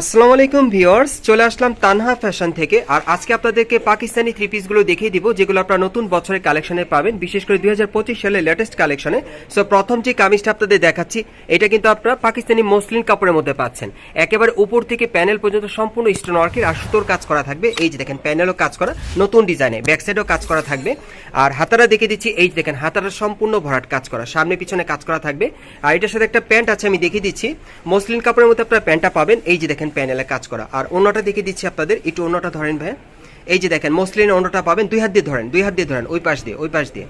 আসসালামু আলাইকুম ভিউয়ার্স, চলে আসলাম তানহা ফ্যাশন থেকে। আর আজকে আপনাদেরকে পাকিস্তানি থ্রি পিসগুলো দেখিয়ে দিব, যেগুলো আপনারা নতুন বছরের কালেকশনে পাবেন, বিশেষ করে দুই সালে লেটেস্ট কালেকশনে সো প্রথম যে কামিজটা আপনাদের দেখাচ্ছি, এটা কিন্তু আপনারা পাকিস্তানি মসলিন কাপড়ের মধ্যে পাচ্ছেন। একেবারে উপর থেকে প্যানেল পর্যন্ত সম্পূর্ণ স্টোন ওয়ার্কের আর সুতোর কাজ করা থাকবে। এই যে দেখেন প্যানেলও কাজ করা, নতুন ডিজাইনে ব্যাক সাইডও কাজ করা থাকবে। আর হাতারা দেখে দিচ্ছি, এই যে দেখেন হাতারা সম্পূর্ণ ভরাট কাজ করা, সামনে পিছনে কাজ করা থাকবে। আর এটার সাথে একটা প্যান্ট আছে, আমি দেখিয়ে দিচ্ছি। মসলিন কাপড়ের মধ্যে আপনারা প্যান্টটা পাবেন। এই যে দেখেন প্যানেলে কাজ করা। আর অন্যটা দেখিয়ে দিচ্ছি আপনাদের, একটু অন্যটা ধরেন ভাই। এই যে দেখেন, মসলিন অন্যটা পাবেন, দুই হাত দিয়ে ধরেন, দুই হাত দিয়ে ধরেন, ওই পাশ দিয়ে, ওই পাশ দিয়ে।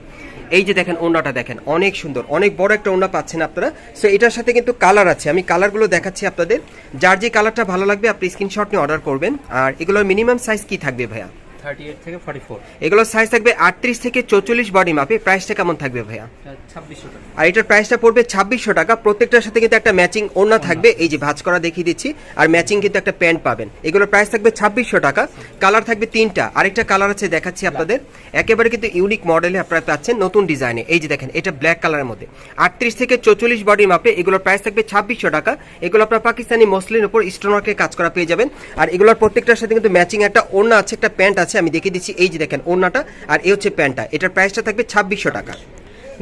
এই যে দেখেন ওনাটা দেখেন, অনেক সুন্দর, অনেক বড় একটা ওনা পাচ্ছেন আপনারা। সো এটার সাথে কিন্তু কালার আছে, আমি কালারগুলো দেখাচ্ছি আপনাদের। যার যে কালারটা ভালো লাগবে, আপনি স্ক্রিনশট নিয়ে অর্ডার করবেন। আর এগুলোর মিনিমাম সাইজ কি থাকবে ভাইয়া? থার্টি এইট থেকে ফর্টি ফোর এগুলোর সাইজ থাকবে আটত্রিশ থেকে চৌচল্লিশ বডি মাপে। প্রাইসটা কেমন থাকবে ভাইয়া? ছাব্বিশশো টাকা। আর এটার প্রাইসটা পড়বে ছাব্বিশশো টাকা। প্রত্যেকটার সাথে কিন্তু একটা ম্যাচিং ওড়না থাকবে। এই যে ভাঁজ করা দেখিয়ে দিচ্ছি। আর ম্যাচিং কিন্তু একটা প্যান্ট পাবেন। এগুলোর প্রাইস থাকবে ছাব্বিশশো টাকা। কালার থাকবে তিনটা। আরেকটা কালার আছে দেখাচ্ছি আপনাদের। একেবারে কিন্তু ইউনিক মডেলে আপনারা পাচ্ছেন নতুন ডিজাইনে এই যে দেখেন এটা ব্ল্যাক কালারের মধ্যে। আটত্রিশ থেকে চৌচল্লিশ বডি মাপে এগুলোর প্রাইস থাকবে ছাব্বিশশো টাকা। এগুলো আপনার পাকিস্তানি মসলিনের উপর স্টোনওয়ার্কে কাজ করা পেয়ে যাবেন। আর এগুলোর প্রত্যেকটার সাথে কিন্তু ম্যাচিং একটা ওড়না আছে একটা প্যান্ট আছে। আমি দেখিয়ে দিচ্ছি এই যে দেখেন ওড়নাটা আর এই হচ্ছে প্যান্টটা। এটার প্রাইসটা থাকবে ছাব্বিশশো টাকা।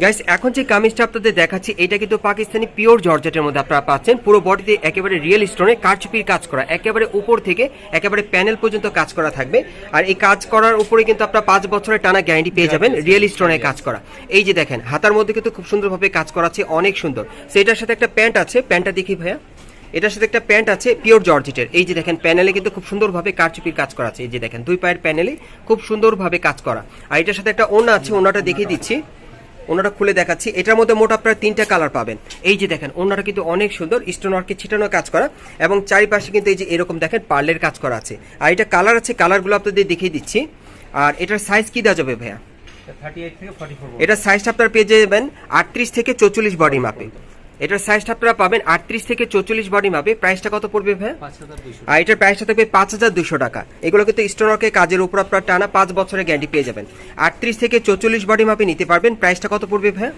গাইস এখন যে কামিজটা আপনাদের দেখাচ্ছি এটা কিন্তু পাকিস্তানি পিওর জর্জেটের মধ্যে আপনারা পাচ্ছেন। পুরো বডিতে একেবারে রিয়েল স্টোনে কারচুপির কাজ করা একেবারে উপর থেকে একেবারে প্যানেল পর্যন্ত কাজ করা থাকবে। আর এই কাজ করার উপরে কিন্তু আপনারা পাঁচ বছরের টানা গ্যারান্টি পেয়ে যাবেন রিয়েল স্টোনে কাজ করা। এই যে দেখেন হাতার মধ্যে কিন্তু খুব সুন্দরভাবে কাজ করা আছে অনেক সুন্দর। সেটার সাথে একটা প্যান্ট আছে প্যান্টটা দেখি ভাইয়া। এটার সাথে একটা প্যান্ট আছে পিওর জর্জেটের। এই যে দেখেন প্যানেলে কিন্তু খুব সুন্দরভাবে কারচুপির কাজ করা আছে। এই যে দেখেন দুই পায়ের প্যানেলে খুব সুন্দরভাবে কাজ করা। আর এটার সাথে একটা ওড়না আছে ওড়নাটা দেখিয়ে দিচ্ছি। ওনাটা খুলে দেখাচ্ছি। এটার মধ্যে মোট আপনারা তিনটা কালার পাবেন। এই যে দেখেন ওনাটা কিন্তু অনেক সুন্দর স্টোন ওয়ার্কে ছিটানো কাজ করা। এবং চারিপাশে কিন্তু এই যে এরকম দেখেন পার্লের কাজ করা আছে। আর এটা কালার আছে কালারগুলো আপনাদের দেখিয়ে দিচ্ছি। আর এটার সাইজ কি দেওয়া যাবে ভাইয়া? এটার সাইজটা আপনারা পেয়ে যাবেন আটত্রিশ থেকে চৌচল্লিশ বডি মাপে। এটার সাইজটা আপনারা পাবেন আটত্রিশ থেকে চৌচল্লিশ বডি মাপে প্রাইসটা কত পড়বে দুইশো। আর এটার প্রাইসটা থাকবে পাঁচ হাজার দুশো টাকা। এগুলো কিন্তু স্টোনকে কাজের উপর আপনার টানা পাঁচ বছরের গ্যারান্টি পেয়ে যাবেন। আটত্রিশ থেকে চৌচল্লিশ বডি মাপে নিতে পারবেন। প্রাইসটা কত পড়বে ভাই?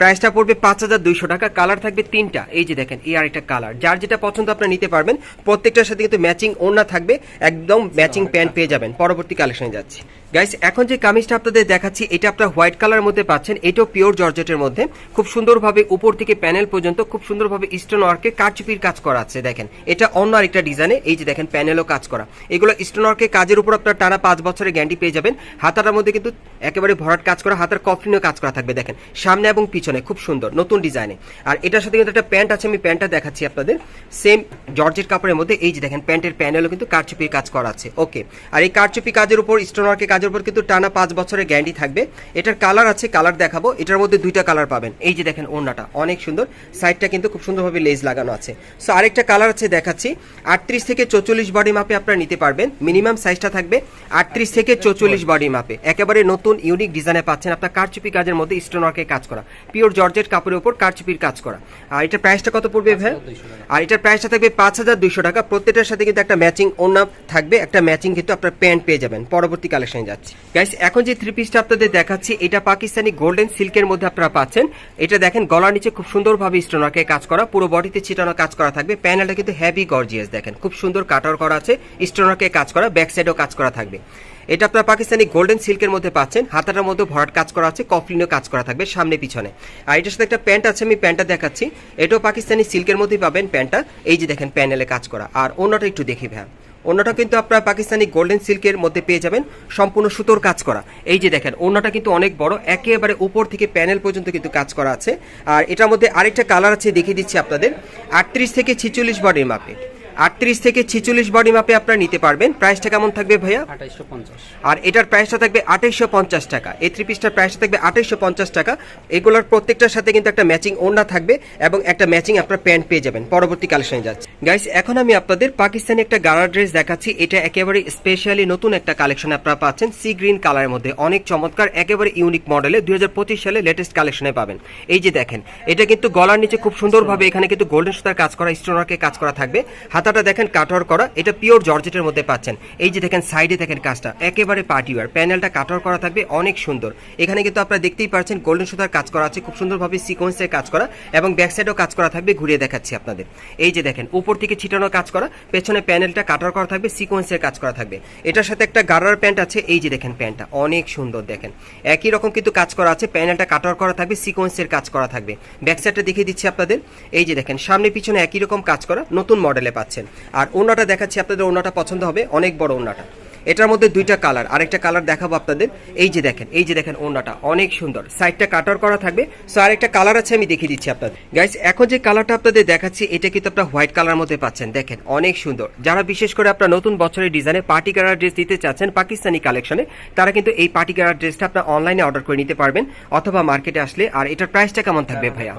প্রাইসটা পড়বে পাঁচ হাজার দুইশো টাকা। কালার থাকবে তিনটা। এই যে দেখেন এই আরেকটা কালার যার যেটা পছন্দ আপনার নিতে পারবেন। প্রত্যেকটার সাথে কিন্তু ম্যাচিং ওড়না থাকবে। একদম ম্যাচিং প্যান্ট পেয়ে যাবেন। পরবর্তী কালেকশনে যাচ্ছি। গাইস এখন যে কামিজটা আপনাদের দেখাচ্ছি, এটা আপনার হোয়াইট কালারের মধ্যে পাচ্ছেন। এটাও পিওর জর্জেটের মধ্যে। খুব সুন্দরভাবে উপর থেকে প্যানেল পর্যন্ত খুব সুন্দরভাবে স্টোন ওয়ার্কে কারচুপির কাজ করা আছে, দেখেন। এটা অন্য আরেকটা ডিজাইনে এই যে দেখেন প্যানেলও কাজ করা। এগুলো স্টোন ওয়ার্কে কাজের উপর আপনার টানা পাঁচ বছরের গ্যারান্টি পেয়ে যাবেন। হাতাটার মধ্যে কিন্তু একেবারে ভরাট কাজ করা, হাতের কফলিনও কাজ করা থাকবে, দেখেন। সামনে এবং পিছনে, খুব সুন্দর, নতুন ডিজাইনে আর এটার সাথে কিন্তু একটা প্যান্ট আছে, আমি প্যান্টটা দেখাচ্ছি আপনাদের। সেম জর্জেট কাপড়ের মধ্যে, এই যে দেখেন প্যান্টের প্যানেলও কিন্তু কারচুপির কাজ করা আছে। ওকে আর এই কারচুপি কাজের উপর স্টোন ওয়ার্কের কাজের উপর কিন্তু টানা পাঁচ বছরের গ্যারান্টি থাকবে। এটার কালার আছে, কালার দেখাবো। এটার মধ্যে দুইটা কালার পাবেন। এই যে দেখেন ওড়নাটা, অনেক সুন্দর। সাইডটা কিন্তু খুব সুন্দরভাবে লেজ লাগানো আছে। সো আরেকটা কালার আছে দেখাচ্ছি। আটত্রিশ থেকে চৌচল্লিশ বডি মাপে আপনারা নিতে পারবেন। মিনিমাম সাইজটা থাকবে আটত্রিশ থেকে চৌচল্লিশ বডি মাপে একেবারে নতুন ইউনিক ডিজাইনে পাচ্ছেন আপনার কারচুপি কাজের মধ্যে স্টোন ওয়ার্কের কাজ করা। পিওর জর্জেট কাপড়ের উপর কারচুপির কাজ করা। আর এটার প্রাইসটা কত পড়বে ভাই? আর এটার প্রাইসটা থাকবে পাঁচ হাজার দুইশো টাকা। প্রত্যেকটার সাথে কিন্তু একটা ম্যাচিং ওড়না থাকবে। একটা ম্যাচিং কিন্তু আপনার প্যান্ট পেয়ে যাবেন। পরবর্তী কালেকশনে যাচ্ছি। গাইস এখন যে থ্রি পিসটা আপনাদের দেখাচ্ছি, এটা পাকিস্তানি গোল্ডেন সিল্কের মধ্যে আপনারা পাচ্ছেন। এটা দেখেন, গলার নিচে খুব সুন্দরভাবে স্টোন ওয়ার্কের কাজ করা, পুরো বডিতে ছিটানো কাজ করা থাকবে। প্যানেলটা কিন্তু হেভি গর্জিয়াস দেখেন, খুব সুন্দর কাটার করা আছে স্টোন ওয়ার্কের কাজ করা ব্যাক সাইডেও কাজ করা থাকবে। এটা আপনার পাকিস্তানি গোল্ডেন সিল্কের মধ্যে পাচ্ছেন, হাতাটার মধ্যে ভরাট কাজ করা আছে, কফলিনও কাজ করা থাকবে সামনে পিছনে। আর এটার সাথে একটা প্যান্ট আছে, আমি প্যান্টটা দেখাচ্ছি। এটাও পাকিস্তানি সিল্কের মধ্যেই পাবেন প্যান্টটা এই যে দেখেন প্যানেলে কাজ করা। আর অন্যটা একটু দেখি ভ্যা অন্যটা কিন্তু আপনারা পাকিস্তানি গোল্ডেন সিল্কের মধ্যে পেয়ে যাবেন। সম্পূর্ণ সুতোর কাজ করা। এই যে দেখেন, অন্যটা কিন্তু অনেক বড়। একেবারে উপর থেকে প্যানেল পর্যন্ত কিন্তু কাজ করা আছে। আর এটার মধ্যে আরেকটা কালার আছে, দেখিয়ে দিচ্ছি আপনাদের। আটত্রিশ থেকে ছিচল্লিশ বডির মাপে আটত্রিশ থেকে ছিচল্লিশ বডি মাপে আপনারা নিতে পারবেন। প্রাইসটা কেমন থাকবে ভাইয়া? আর এটার প্রাইসটা থাকবে আঠাইশশো পঞ্চাশ টাকা। এই থ্রি পিসটার প্রাইসটা থাকবে আঠাইশশো পঞ্চাশ টাকা। এগুলোর প্রত্যেকটার সাথে কিন্তু একটা ম্যাচিং ওড়না থাকবে এবং একটা ম্যাচিং আপনার প্যান্ট পেয়ে যাবেন। পরবর্তী কালেকশনে যাচ্ছে। গাইস এখন আমি আপনাদের পাকিস্তানি একটা গানা ড্রেস দেখাচ্ছি। এটা একেবারে স্পেশালি নতুন একটা কালেকশন আপনারা পাচ্ছেন। সি গ্রিন কালারের মধ্যে। অনেক চমৎকার একেবারে ইউনিক মডেলে দুই হাজার পঁচিশ সালে লেটেস্ট কালেকশনে পাবেন। এই যে দেখেন এটা কিন্তু গলার নিচে খুব সুন্দরভাবে এখানে কিন্তু গোল্ডেন সুতার কাজ করা স্টোনারকে কাজ করা থাকবে। হাতে হাতাটা দেখেন কাটওয়ার করা, এটা পিওর জর্জেটের মধ্যে পাচ্ছেন। এই যে দেখেন সাইডে দেখেন কাজটা, একেবারে পার্টিওয়ার প্যানেলটা কাটওয়ার করা থাকবে, অনেক সুন্দর। এখানে কিন্তু আপনারা দেখতেই পাচ্ছেন গোল্ডেন সুতার কাজ করা আছে, খুব সুন্দরভাবে সিকোয়েন্সের কাজ করা এবং ব্যাক সাইডেও কাজ করা থাকবে, ঘুরিয়ে দেখাচ্ছি আপনাদের। এই যে দেখেন, উপর থেকে ছিটানো কাজ করা, পেছনে প্যানেলটা কাটওয়ার করা থাকবে সিকোয়েন্সের কাজ করা থাকবে। এটার সাথে একটা গারার প্যান্ট আছে, এই যে দেখেন প্যান্টটা, অনেক সুন্দর দেখেন। একই রকম কিন্তু কাজ করা আছে, প্যানেলটা কাটওয়ার করা থাকবে সিকোয়েন্সের কাজ করা থাকবে। ব্যাক সাইডটা দেখিয়ে দিচ্ছি আপনাদের। এই যে দেখেন সামনে পিছনে একই রকম কাজ করা, নতুন মডেলে পাচ্ছেন। আর ওনাটা দেখাচ্ছি আপনাদের ওনাটা পছন্দ হবে অনেক বড় ওনাটা এটার মধ্যে দুইটা কালার। আরেকটা কালার দেখাবো আপনাদের। এই যে দেখেন এই যে দেখেন ওনাটা অনেক সুন্দর। সাইডটা কাটার করা থাকবে। সো আরেকটা কালার আছে আমি দেখিয়ে দিচ্ছি আপনাদের। গাইস এখন যে কালারটা আপনাদের দেখাচ্ছি এটা কিন্তু আপনারা হোয়াইট কালার মধ্যে পাচ্ছেন। দেখেন অনেক সুন্দর। যারা বিশেষ করে আপনার নতুন বছরের ডিজাইনে পার্টি কালার ড্রেস দিতে চাচ্ছেন পাকিস্তানি কালেকশনে তারা কিন্তু এই পার্টি কালার ড্রেসটা আপনার অনলাইনে অর্ডার করে নিতে পারবেন অথবা মার্কেটে আসলে। আর এটার প্রাইসটা কেমন থাকবে ভাইয়া?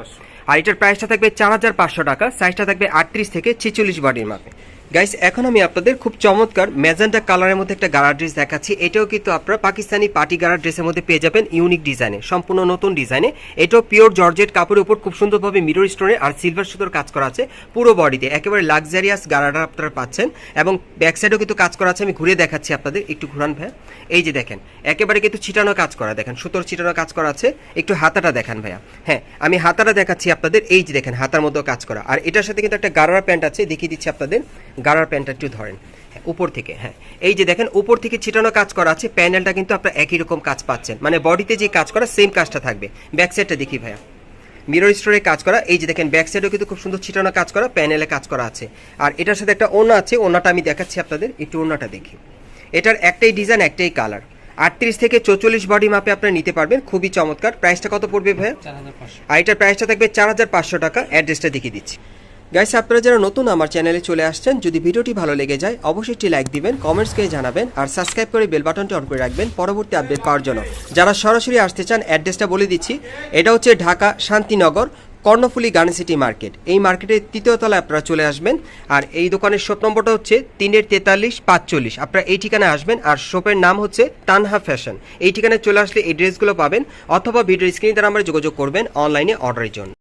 আর এটার প্রাইসটা থাকবে চার হাজার পাঁচশো টাকা সাইজটা থাকবে আটত্রিশ থেকে ছেচল্লিশ বডির মাপে গাইস এখন আমি আপনাদের খুব চমৎকার ম্যাজেন্টা কালারের মধ্যে একটা গাড়া ড্রেস দেখাচ্ছি। এটাও কিন্তু আপনারা পাকিস্তানি পার্টি গাড়া ড্রেসের মধ্যে পেয়ে যাবেন ইউনিক ডিজাইনে সম্পূর্ণ নতুন ডিজাইনে এটাও পিওর জর্জেট কাপড়ের উপর খুব সুন্দরভাবে মিরর স্টোনে আর সিলভার সুতোর কাজ করা আছে পুরো বডিতে একেবারে লাক্সারিয়াস গাড়াটা আপনারা পাচ্ছেন। এবং ব্যাক সাইডেও কিন্তু কাজ করা আছে, আমি ঘুরে দেখাচ্ছি আপনাদের, একটু ঘুরান ভাইয়া। এই যে দেখেন, একেবারে কিন্তু ছিটানো কাজ করা, দেখেন সুতোর ছিটানো কাজ করা আছে। একটু হাতাটা দেখান ভাইয়া। হ্যাঁ আমি হাতাটা দেখাচ্ছি আপনাদের, এই যে দেখেন হাতার মধ্যেও কাজ করা। আর এটার সাথে কিন্তু একটা গাড়ার প্যান্ট আছে, দেখিয়ে দিচ্ছি আপনাদের। গাড়ার প্যান্টটা একটু ধরেন। হ্যাঁ, উপর থেকে হ্যাঁ। এই যে দেখেন উপর থেকে ছিটানো কাজ করা আছে প্যানেলটা কিন্তু আপনার একই রকম কাজ পাচ্ছেন। মানে বডিতে যে কাজ করা সেম কাজটা থাকবে। ব্যাক সাইডটা দেখি ভাইয়া। মিরর স্টোরে কাজ করা এই যে দেখেন ব্যাক সাইডেও কিন্তু খুব সুন্দর ছিটানো কাজ করা প্যানেলে কাজ করা আছে। আর এটার সাথে একটা ওনা আছে ওনাটা আমি দেখাচ্ছি আপনাদের একটু ওনাটা দেখি। এটার একটাই ডিজাইন একটাই কালার। আটত্রিশ থেকে চৌচল্লিশ বডি মাপে আপনারা নিতে পারবেন খুবই চমৎকার। প্রাইসটা কত পড়বে ভাইয়া? আর এটার প্রাইসটা থাকবে চার হাজার পাঁচশো টাকা অ্যাড্রেসটা দেখিয়ে দিচ্ছি। গাইস আপনারা যারা নতুন আমার চ্যানেলে চলে আসছেন, যদি ভিডিওটি ভালো লেগে যায়, অবশ্যই একটি লাইক দিবেন কমেন্টস করে জানাবেন, আর সাবস্ক্রাইব করে বেল বাটনটি অন করে রাখবেন পরবর্তী আপডেট পাওয়ার জন্য। যারা সরাসরি আসতে চান অ্যাড্রেসটা বলে দিচ্ছি। এটা হচ্ছে Dhaka Shantinagar, Karnaphuli garden city market. এই মার্কেটের তৃতীয় তলায় আপনারা চলে আসবেন, আর এই দোকানের শপ নম্বরটা হচ্ছে তিনের তেতাল্লিশ পাঁচচল্লিশ। আপনারা এই ঠিকানায় আসবেন, আর শপের নাম হচ্ছে তানহা ফ্যাশন এই ঠিকানায় চলে আসলে এই ড্রেসগুলো পাবেন, অথবা ভিডিও স্ক্রিনে দ্বারা আমরা যোগাযোগ করবেন অনলাইনে অর্ডারের জন্য।